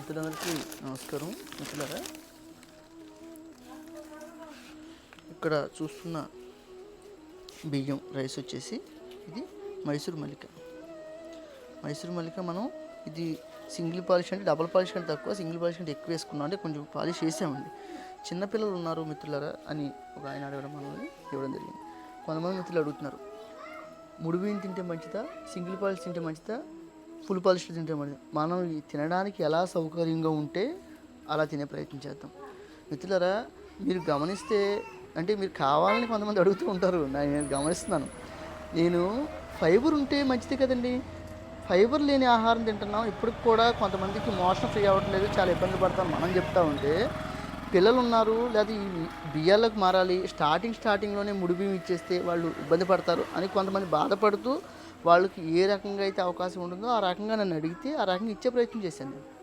మిత్రులందరికీ నమస్కారం. మిత్రులారా ఇక్కడ చూస్తున్న బియ్యం రైస్ వచ్చేసి ఇది మైసూర్ మల్లిక. మైసూర్ మల్లిక మనం ఇది సింగిల్ పాలిష్ అంటే డబల్ పాలిష్ కంటే తక్కువ సింగిల్ పాలిష్ అంటే ఎక్కువ వేసుకున్నాం అంటే కొంచెం పాలిష్ వేసామండి చిన్నపిల్లలు ఉన్నారు మిత్రులారా అని ఒక ఆయన అడగడం మనల్ని ఇవ్వడం జరిగింది. కొంతమంది మిత్రులు అడుగుతున్నారు ముడి బియ్యం తింటే మంచిదా సింగిల్ పాలిష్ తింటే మంచిదా ఫుల్ పాలిష్ తింటాం మనం తినడానికి ఎలా సౌకర్యంగా ఉంటే అలా తినే ప్రయత్నం చేద్దాం. మిత్రులరా మీరు గమనిస్తే అంటే మీరు కావాలని కొంతమంది అడుగుతూ ఉంటారు. నేను గమనిస్తున్నాను. నేను ఫైబర్ ఉంటే మంచిది కదండి. ఫైబర్ లేని ఆహారం తింటున్నాం. ఇప్పటికి కూడా కొంతమందికి మోషన్ ఫ్రీ అవ్వట్లేదు చాలా ఇబ్బంది పడతాం. మనం చెప్తా ఉంటే పిల్లలు ఉన్నారు లేదా ఈ బియ్యాలకు మారాలి. స్టార్టింగ్ స్టార్టింగ్లోనే ముడి బియ్యం ఇచ్చేస్తే వాళ్ళు ఇబ్బంది పడతారు అని కొంతమంది బాధపడుతూ వాళ్ళకి ఏ రకంగా అయితే అవకాశం ఉంటుందో ఆ రకంగా నన్ను అడిగితే ఆ రకంగా ఇచ్చే ప్రయత్నం చేశాను నేను.